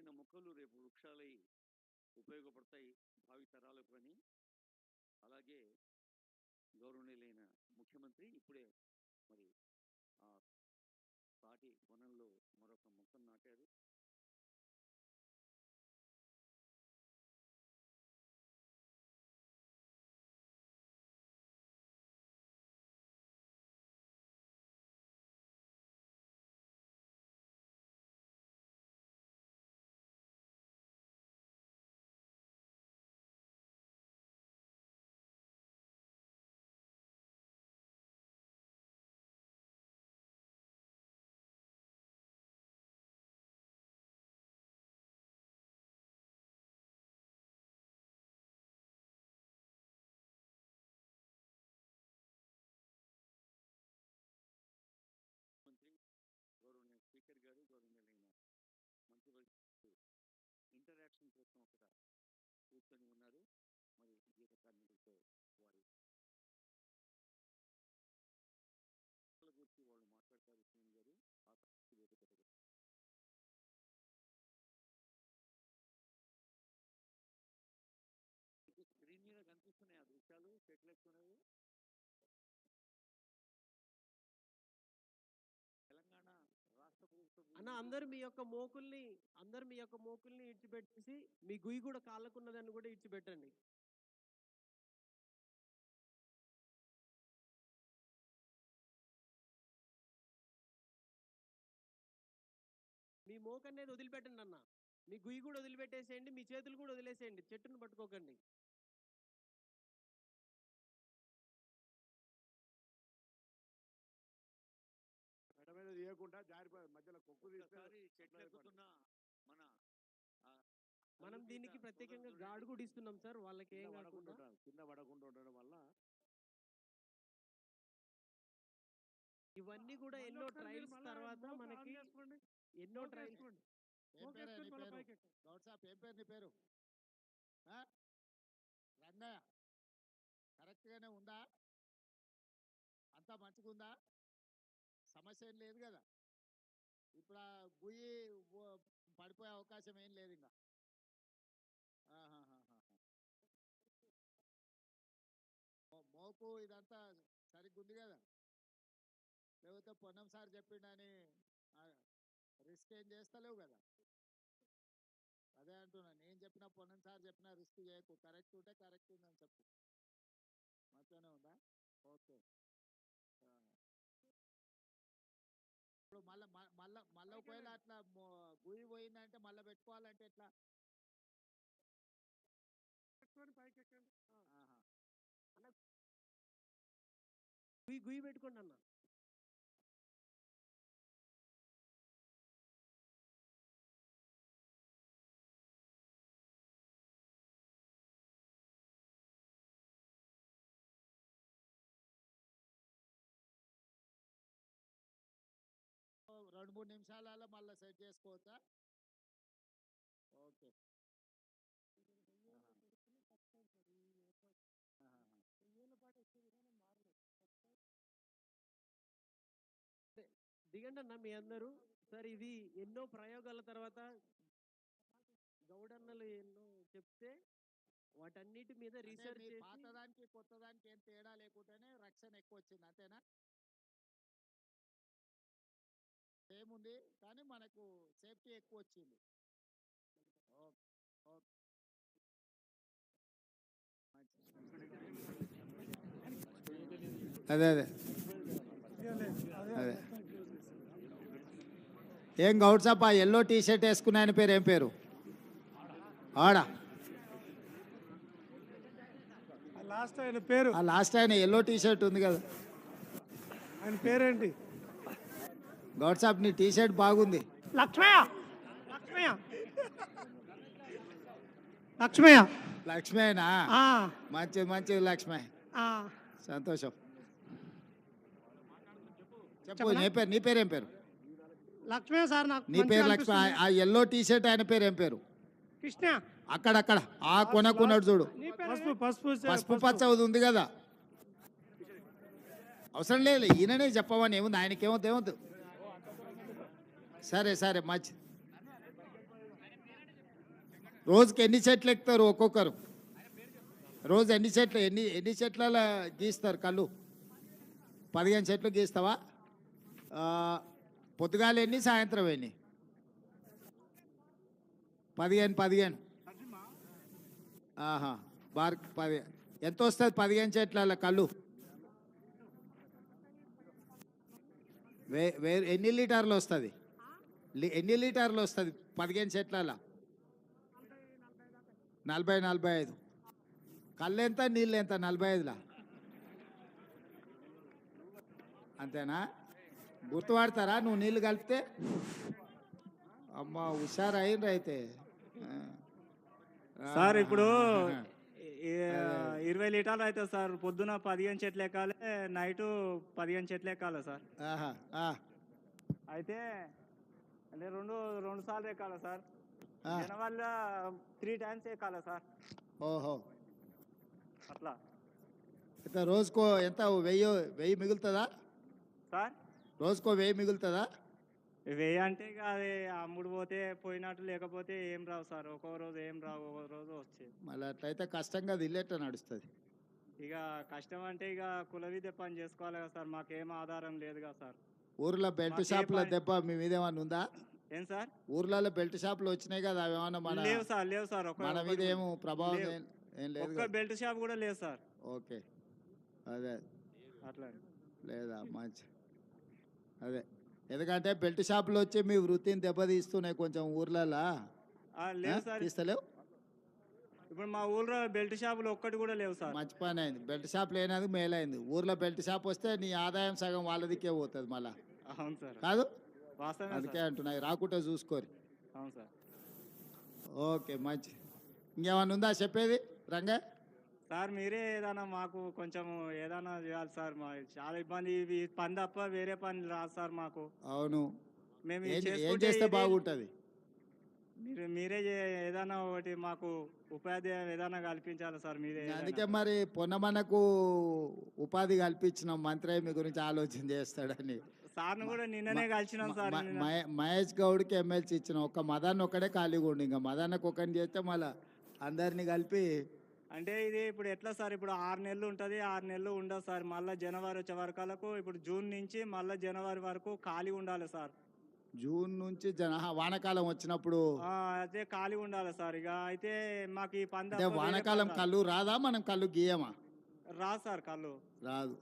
నాటిన మొక్కలు రేపు వృక్షాలై ఉపయోగపడతాయి భావి తరాలకు అని. అలాగే గౌరవనీయులైన ముఖ్యమంత్రి ఇప్పుడే మరి ఆ తాటి వనంలో మరొక మొక్కను నాటారు. కూర్చొని ఉన్నారు. మరి గీత కార్మికులతో వారు గురించి వాళ్ళు మాట్లాడతారు సీఎం గారు. ఆ వేదిక స్క్రీన్ మీద కనిపిస్తున్నాయి ఆ దృశ్యాలు చెట్లు ఎక్కున్నాయి అన్న అందరు మీ యొక్క మోకుల్ని అందరు మీ యొక్క మోకుల్ని ఇడిచిపెట్టేసి మీ గుయ్యి కూడా కాళ్ళకున్నదని కూడా ఇడ్చిపెట్టండి. మీ మోక అనేది వదిలిపెట్టండి అన్న. మీ గుయ్యి కూడా వదిలిపెట్టేసేయండి మీ చేతులు కూడా వదిలేసేయండి చెట్టును పట్టుకోకండి. మెడ మీద తీయకుండా జారిపోయి ఒక్కసారి మన దీనికి ప్రత్యేకంగా గాడు కూడా ఇస్తున్నాం సార్ వాళ్ళకి ఏం పడకుండా కాకుండా. కింద పడకుండా ఉండడం వల్ల ఇవన్నీ కూడా ఎన్నో ట్రయల్స్ తర్వాత మనకి ఎన్నో ట్రయల్స్ ఏం పేరు నీ పేరు? గౌడ్ సాబ్ ఏం పేరు నీ పేరు? ఆ? రంగయ్య. కరెక్ట్ గానే ఉందా? అంతా మంచిగా ఉందా సమస్య ఏం లేదు కదా. ఇప్పుడు ఆ గుయ్యి పడిపోయే అవకాశం ఏం లేదు ఇంకా మోపు ఇదంతా సరిగ్గా ఉంది కదా లేకపోతే పొన్నం సార్ చెప్పిండని రిస్క్ ఏం చేస్తలేవు కదా అదే అంటున్నా నేను చెప్పిన పొన్నం సార్ చెప్పిన రిస్క్ చేయకు. కరెక్ట్ ఉంటే కరెక్ట్ ఉందని చెప్పు. మంచిగానే ఉందా? ఓకే. మళ్ళా మళ్ళా మళ్ళా ఒకవేళ అట్లా గుయ్యి పోయిందంటే మళ్ళీ పెట్టుకోవాలంటే ఎట్లా. గుయ్యి గుయ్యి పెట్టుకోండి అన్న. రెండు మూడు నిమిషాలలో మళ్ళీ సెట్ చేసుకోవచ్చా? ఓకే. దిగండి అన్న మీ అందరూ. సార్ ఇది ఎన్నో ప్రయోగాల తర్వాత గౌడన్నలు ఎన్నో చెప్తే వాటన్నిటి మీద రీసెర్చ్ పాతదానికి కొత్తదానికి ఏం తేడా లేకుండానే రక్షణ ఎక్కువ వచ్చింది అంతేనా? సేమ్ ఉంది కానీ మనకు సేఫ్టీ ఎక్కువ వచ్చింది అదే అదే. అదే. ఏం గౌడ్ సాబ్ ఆ ఎల్లో టీ షర్ట్ వేసుకున్న ఆయన పేరు ఏం పేరు? ఆడా. లాస్ట్ ఆయన పేరు. ఆ లాస్ట్ ఆయన ఎల్లో టీ షర్ట్ ఉంది కదా. ఆయన పేరేంటి? సాబ్ నీ టీ షర్ట్ బాగుంది. లక్ష్మయ్య! లక్ష్మయ్య! లక్ష్మయ్య! లక్ష్మేనా ఆ, మంచిది మంచిది లక్ష్మే ఆ, సంతోషం. చెప్పు? నీ పేరు నీ పేరు ఏం పేరు? లక్ష్మయ్య సార్ నాకు నీ పేరు లక్ష్మి. ఆ ఎల్లో టీ షర్ట్ ఆయన పేరు ఏం పేరు? కృష్ణ. అక్కడక్కడ. ఆ కొనకున్నాడు చూడు. పసుపు పసుపు పసుపు పచ్చ ఉంది కదా. అవసరం లేదు ఈయననే చెప్పమని ఏముంది? ఆయనకేమో ఏమవుతుంది సరే సరే మంచి. రోజుకి ఎన్ని చెట్లు ఎక్కుతారు ఒక్కొక్కరు? రోజు ఎన్ని చెట్లు ఎన్ని ఎన్ని చెట్ల గీస్తారు కళ్ళు? పదిహేను చెట్లు గీస్తావా? పొద్దుగాల ఎన్ని సాయంత్రం ఎన్ని? పదిహేను పదిహేను. ఆహా బార్ పది ఎంత వస్తుంది పదిహేను చెట్ల కళ్ళు? వే వే ఎన్ని లీటర్లు వస్తుంది ఎన్ని లీటర్లు వస్తుంది? పదిహేను చెట్ల నలభై నలభై ఐదు. కళ్ళు ఎంత నీళ్ళు ఎంత నలభై ఐదులా? అంతేనా? గుర్తుపడతారా? నువ్వు నీళ్ళు కలిపితే? అమ్మ హుషారు అయిండ్రు అయితే. సార్ ఇప్పుడు ఇరవై లీటర్లు అవుతుంది సార్ పొద్దున పదిహేను చెట్లు ఎక్కాలి నైట్ పదిహేను చెట్లు ఎక్కాలి సార్. అయితే అంటే రెండు రెండు సార్లు ఎక్కాలి సార్. వల్ల త్రీ టైమ్స్ ఎక్కాలి సార్? ఓహో. అట్లా. అయితే రోజుకో ఎంత వెయ్యి వెయ్యి మిగులుతుందా? సార్? రోజుకో వెయ్యి మిగులుతుందా? వెయ్యి అంటే ఇక అది అమ్ముడు పోతే పోయినట్టు లేకపోతే ఏం రావు సార్. ఒక్కో రోజు ఏం రావు ఒక్కో రోజు వచ్చేది. మళ్ళీ అట్లయితే కష్టంగా అది ఇల్లేట నడుస్తుంది? ఇక కష్టం అంటే ఇక కుల విద్య పని చేసుకోవాలి కదా సార్. మాకేం ఆధారం లేదు కదా సార్. ఊర్లో బెల్ట్ షాపుల దెబ్బ మీ మీద ఏమన్నా ఉందా? ఏం సార్? ఊర్లలో బెల్ట్ షాపులు వచ్చినాయి కదా అవి ఏమన్నా మన లేవు సార్ లేవు సార్ మన మీద ఏమో ప్రభావం. ఏం- లేదు ఒక్క. బెల్ట్ షాప్ కూడా లేదు సార్. ఓకే. అదే. అట్లా లేదా మంచి. అదే. ఎందుకంటే బెల్ట్ షాపులు వచ్చి మీ వృత్తిని దెబ్బతీస్తున్నాయి కొంచెం ఊర్లలో. తీస్తలేవు? ఇప్పుడు మా ఊళ్ళో బెల్ట్ షాపులు ఒక్కటి కూడా లేవు సార్. మంచి పని అయింది. బెల్ట్ షాప్ లేనందుకు మేలైంది. ఊర్లో బెల్ట్ షాప్ వస్తే నీ ఆదాయం సగం వాళ్ళదికే పోతుంది మళ్ళా. అవును సార్. కాదు? అందుకే అంటున్నాయి రాకుంటే చూసుకోరు. అవును సార్. ఓకే మంచి. ఇంకేమన్నా ఉందా చెప్పేది? రంగా? సార్ మీరే ఏదైనా మాకు కొంచెం ఏదైనా చేయాలి సార్. మా చాలా ఇబ్బంది. ఇవి పని తప్ప వేరే పని రాదు సార్ మాకు. అవును. మేము ఏం చేస్తే బాగుంటుంది? మీరు మీరే ఏదైనా ఒకటి మాకు ఉపాధ్యాయం ఏదైనా కల్పించాలి సార్ మీరే అందుకే మరి పొన్నమనకు ఉపాధి కల్పించిన మంత్రి మీ గురించి ఆలోచన చేస్తాడని. సార్ను కూడా నిన్ననే కలిసినాం సార్ మహేష్ గౌడ్కి ఎమ్మెల్సీ ఇచ్చిన ఒక్క మదాన్ని ఒక్కడే ఖాళీగా ఉండి ఇంకా. మదాన్నకు ఒకరిని చేస్తే మళ్ళీ అందరినీ కలిపి అంటే ఇది ఇప్పుడు ఎట్లా సార్? ఇప్పుడు ఆరు నెలలు ఉంటుంది ఆరు నెలలు ఉండదు సార్. మళ్ళీ జనవరి వచ్చే వరకలకు ఇప్పుడు జూన్ నుంచి మళ్ళీ జనవరి వరకు ఖాళీ ఉండాలి సార్. జూన్ నుంచి జన వానాకాలం వచ్చినప్పుడు అయితే ఖాళీ ఉండాలి సార్. ఇక అయితే మాకు ఈ పంద వానాకాలం కళ్ళు రాదా? మనం కళ్ళు గీయమా? రా సార్ కళ్ళు. రాదు.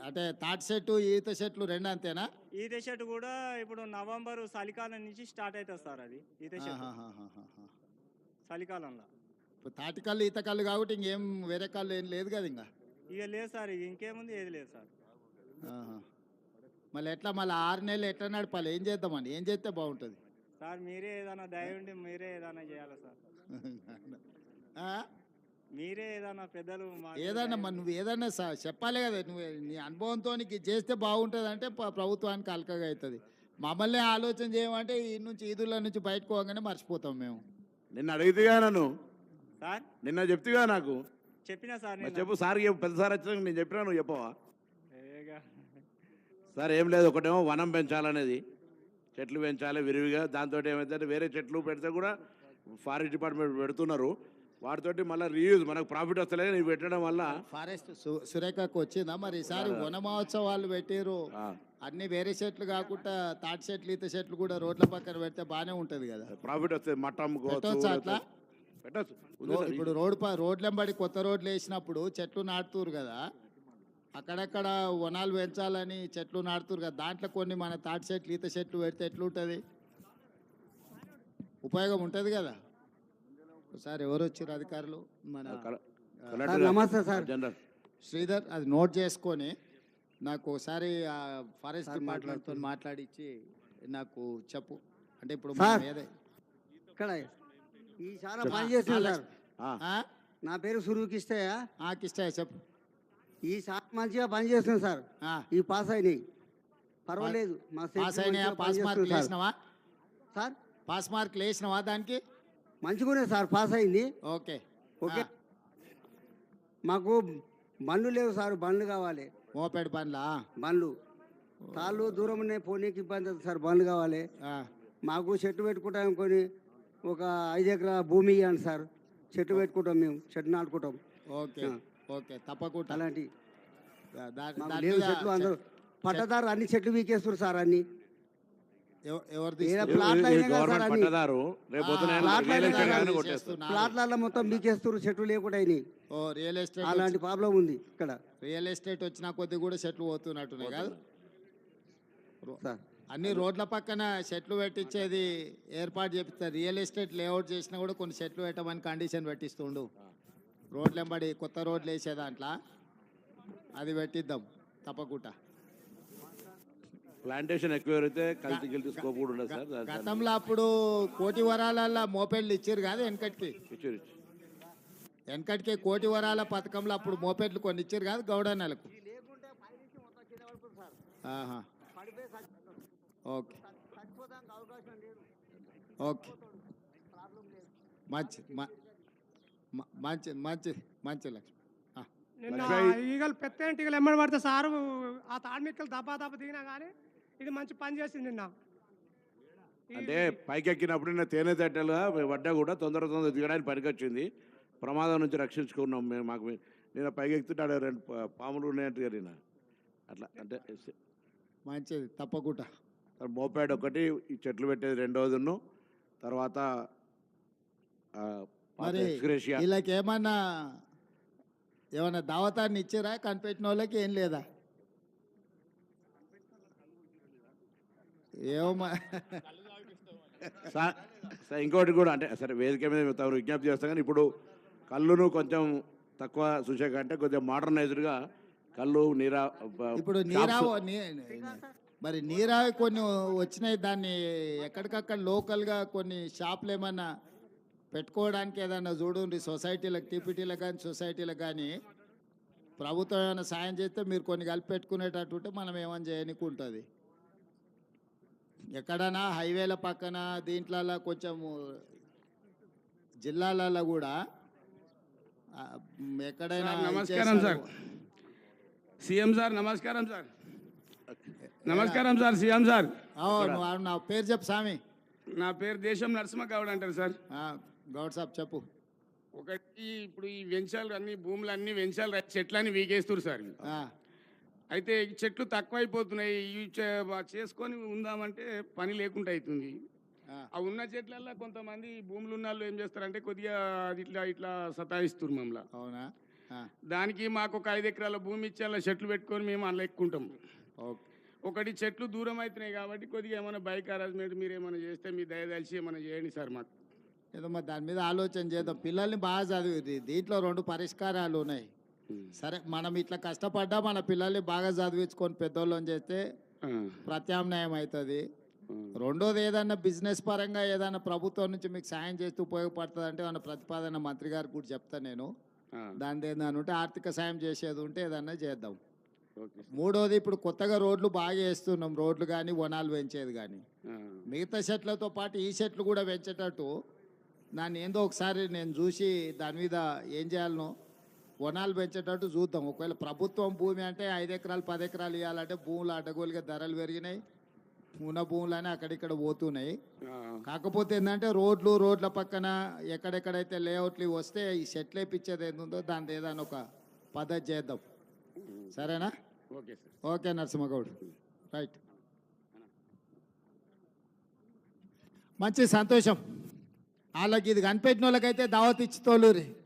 అంటే తాటి చెట్టు ఈత చెట్లు రెండు అంతేనా? ఈత చెట్టు కూడా ఇప్పుడు నవంబర్ చలికాలం నుంచి స్టార్ట్ అవుతుంది సార్ అది ఈత చెట్టు. చలికాలంలో. ఇప్పుడు తాటి కళ్ళు ఈత కళ్ళు కాబట్టి ఇంకేం వేరే కళ్ళు ఏం లేదు కదా ఇంకా? ఇక లేదు సార్ ఇక ఇంకేముంది ఏది లేదు సార్. మళ్ళీ ఎట్లా మళ్ళీ ఆరు నెలలు ఎట్లా నడపాలి? ఏం చేద్దామని ఏం చేస్తే బాగుంటుంది? సార్ మీరే ఏదైనా దయ ఉండి మీరే ఏదైనా చేయాలి సార్? మీరే ఏదైనా పెద్దలు మరి నువ్వు ఏదన్నా స- చెప్పాలి కదా నువ్వు నీ అనుభవంతో చేస్తే బాగుంటుంది అంటే ప్రభుత్వానికి అలకగా అవుతుంది. మమ్మల్ని ఆలోచన చేయమంటే ఈ నుంచి ఈదుల నుంచి బయటకు పోగానే మర్చిపోతాం మేము. నిన్న అడిగితేగా నన్ను. సార్? నిన్న చెప్తిగా నాకు. చెప్పినా సార్ చెప్పు సార్ పెద్ద సార్ వచ్చినాక నేను చెప్పినా నువ్వు చెప్పవా? ఏగా. సార్ ఏం లేదు ఒకటేమో వనం పెంచాలనేది. చెట్లు పెంచాలి విరివిగా. దాంతో ఏమైతే వేరే చెట్లు పెడితే కూడా ఫారెస్ట్ డిపార్ట్మెంట్ పెడుతున్నారు. వాటితోటి మళ్ళీ రీయూజ్ మనకు ప్రాఫిట్ వస్తలేదు ఇవి పెట్టడం వల్ల ఫారెస్ట్ సురేఖకు వచ్చిందా? మరి ఈసారి వన మహోత్సవాలు పెట్టారు అన్ని వేరే చెట్లు కాకుండా తాటి చెట్లు ఈత చెట్లు కూడా రోడ్ల పక్కన పెడితే బాగానే ఉంటది కదా. ప్రాఫిట్ వస్తుంది పెట్టొచ్చా అట్లా? పెట్టచ్చు. ఇప్పుడు రోడ్ ప రోడ్లెంబడి కొత్త రోడ్లు వేసినప్పుడు చెట్లు నాటుతురు కదా. అక్కడక్కడ వనాలు పెంచాలని చెట్లు నాటుతురు కదా. దాంట్లో కొన్ని మన తాటి చెట్లు ఈత చెట్లు పెడితే ఎట్లుంటుంది? ఉపయోగం ఉంటుంది కదా. ఒకసారి ఎవరు వచ్చారు అధికారులు? మన నమస్తే సార్. జనరల్. శ్రీధర్ అది నోట్ చేసుకొని నాకు ఒకసారి ఆ ఫారెస్ట్ డిపార్ట్మెంట్తో మాట్లాడిచ్చి నాకు చెప్పు. అంటే ఇప్పుడు సార్. ఇక్కడ ఈ చాలా పని సార్. ఆ? నా పేరు సురుకిష్టయ్య ఆ, కిష్టయ్య చెప్పు. ఈ చాలా మంచిగా పని చేస్తుంది సార్. ఆ. ఈ పాస్ అయినాయి. పర్వాలేదు మా పాస్ అయినాయా? పాస్ మార్కులు వేసినావా? సార్? పాస్ మార్కులు వేసినావా దానికి? మంచిగానే సార్ పాస్ అయింది. ఓకే. ఓకే. మాకు బండ్లు లేవు సార్ బండ్లు కావాలి. మోపెడ్ బండ్లా? బండ్లు. తాళ్ళు దూరం ఉన్నాయి పోనీకి ఇబ్బంది అవుతుంది సార్ బండ్లు కావాలి. మాకు చెట్టు పెట్టుకుంటాం కొని ఒక ఐదు ఎకరా భూమి ఇవ్వండి సార్. చెట్టు పెట్టుకుంటాం మేము చెట్టు నాటుకుంటాం. ఓకే. ఓకే తప్పకుండా. అలాంటి చెట్లు అందరూ. పట్టదారు అన్ని చెట్లు వీకేస్తారు సార్ అన్ని ఎవ- ఎవరు ఏ తీసుకున్నారు? ప్లాట్లు మొత్తం వీకేస్తారు చెట్లు లేకుండా అయినాయి. ఓ రియల్ ఎస్టేట్ అలాంటి ప్రాబ్లం ఉంది ఇక్కడ. రియల్ ఎస్టేట్ వచ్చిన కొద్ది కూడా చెట్లు పోతున్నట్టున్నాయి కాదు? అన్ని రోడ్ల పక్కన చెట్లు పెట్టించేది ఏర్పాటు చేపిస్తారు రియల్ ఎస్టేట్ లేఅవుట్ చేసినా కూడా కొన్ని చెట్లు పెట్టమని కండిషన్ పెట్టిస్తుండు. రోడ్లు వెంబడి కొత్త రోడ్లు వేసే దాంట్లో. అది పెట్టిద్దాం తప్పకుండా. ప్లాంటేషన్ ఎక్కువ అయితే కల్తీ గిల్తీ స్కోప్ కూడా ఉండదు సార్ గతంలో అప్పుడు కోటి వరాలల్లో మోపెడ్లు ఇచ్చారు కాదు వెనకటికి ఇచ్చారు. వెనకటికి కోటి వరాల పథకంలో అప్పుడు మోపెడ్లు కొన్ని ఇచ్చారు కాదు గౌడన్నలకు ఆహా. ఓకే ఓకే మంచి మంచి మంచి మంచి లక్ష్మి ఆ. నిన్న. ఈగలు పెద్ద ఈగలు ఎమ్మడి పడితే సారు ఆ తాడ్మిక్కలు దబ్బా దబ్బా దిగినా కానీ ఇది మంచి పని చేసింది నిన్న. అంటే పైకి ఎక్కినప్పుడు నిన్న తేనె తట్టెలుగా పడ్డా కూడా తొందర తొందర దిగడానికి పనికొచ్చింది. ప్రమాదం నుంచి రక్షించుకున్నాం మేము మాకు నేను పైకి ఎక్కుతుంటే ఆడ రెండు పాములు ఉన్నాయంటే నిన్న. అట్లా అంటే మంచిది తప్పకుండా. మోపాడ్ ఒకటి ఈ చెట్లు పెట్టేది రెండోదిను తర్వాత. వీళ్ళకి ఏమన్నా ఏమన్నా దావతాన్ని ఇచ్చారా? కనిపెట్టిన వాళ్ళకి ఏం లేదా? ఏమో ఇంకోటి కూడా అంటే సరే వేదిక మీద తమరు విజ్ఞప్తి చేస్తాం కానీ ఇప్పుడు కళ్ళును కొంచెం తక్కువ చూసాక అంటే కొంచెం మోడర్నైజ్డ్గా కళ్ళు నీరా ఇప్పుడు నీరావు మరి నీరావి కొన్ని వచ్చినాయి దాన్ని ఎక్కడికక్కడ లోకల్గా కొన్ని షాపులు ఏమన్నా పెట్టుకోవడానికి ఏదన్నా చూడండి సొసైటీలకు టీపీటీలకు కానీ సొసైటీలకు కానీ ప్రభుత్వం ఏమైనా సాయం చేస్తే మీరు కొన్ని కలిపి పెట్టుకునేటట్టు ఉంటే మనం ఏమైనా చేయనీకి ఉంటుంది ఎక్కడైనా హైవేల పక్కన దీంట్లలో కొంచెం జిల్లాలలో కూడా ఎక్కడైనా సార్, నమస్కారం. సార్. సీఎం సార్ నమస్కారం సార్. నమస్కారం సార్ సీఎం సార్. అవును నా పేరు చెప్పు స్వామి. నా పేరు దేశం నరసింహ గౌడ్ అంటారు సార్. ఆ, గౌడ్ సాబ్ చెప్పు. ఒకటి ఇప్పుడు ఈ వెంచాలు అన్ని భూములు అన్ని వెంచాలు చెట్లన్నీ వీకేస్తారు సార్. ఆ, అయితే చెట్లు తక్కువైపోతున్నాయి. ఇవి చేసుకొని ఉందామంటే పని లేకుండా అవుతుంది ఆ, ఉన్న చెట్లల్లో కొంతమంది భూములు ఉన్న వాళ్ళు ఏం చేస్తారంటే కొద్దిగా అది ఇట్లా ఇట్లా సతాయిస్తారు మమ్మల్ని. అవునా? దానికి మాకు ఒక ఐదు ఎకరాల భూమి ఇచ్చి అలా చెట్లు పెట్టుకొని మేము అలా ఎక్కుంటాం. ఓకే. ఒకటి చెట్లు దూరం అవుతున్నాయి కాబట్టి కొద్దిగా ఏమైనా బైక్ అరేంజ్మెంట్ మీరు ఏమైనా చేస్తే మీ దయదలిచి ఏమైనా చేయండి సార్ మాకు. ఏదో మరి దాని మీద ఆలోచన చేద్దాం. పిల్లల్ని బాగా చదివి దీంట్లో రెండు పరిష్కారాలు ఉన్నాయి. సరే మనం ఇట్లా కష్టపడ్డా మన పిల్లల్ని బాగా చదివించుకొని పెద్దోళ్ళని చేస్తే ఆ, ప్రత్యామ్నాయం అవుతుంది ఆ. రెండోది ఏదన్నా బిజినెస్ పరంగా ఏదైనా ప్రభుత్వం నుంచి మీకు సాయం చేస్తూ ఉపయోగపడుతుంది అంటే మన ప్రతిపాదన మంత్రి గారికి కూడా చెప్తాను నేను. దాని ఉంటే ఆర్థిక సాయం చేసేది ఉంటే ఏదన్నా చేద్దాం. మూడోది ఇప్పుడు కొత్తగా రోడ్లు బాగా వేస్తున్నాం. రోడ్లు కానీ వనాలు పెంచేది కానీ మిగతా చెట్లతో పాటు ఈ చెట్లు కూడా పెంచేటట్టు దాన్ని ఏందో ఒకసారి నేను చూసి దాని మీద ఏం చేయాలనో వనాలు పెంచేటట్టు చూద్దాం. ఒకవేళ ప్రభుత్వం భూమి అంటే ఐదు ఎకరాలు పది ఎకరాలు ఇవ్వాలంటే భూములు అడ్డగోలుగా ధరలు పెరిగినాయి. ఉన్న భూములని అక్కడిక్కడ పోతున్నాయి. కాకపోతే ఏంటంటే రోడ్లు రోడ్ల పక్కన ఎక్కడెక్కడైతే లేఅవుట్లు వస్తే ఈ వేపించేది ఏందో దాని ఏదైనా ఒక పద్ధతి చేద్దాం. సరేనా? Okay sir. Okay Narasimha Goud. Right. మంచి సంతోషం. వాళ్ళకి ఇది కనిపెట్టిన వాళ్ళకైతే దావత్ ఇచ్చి తోలూరి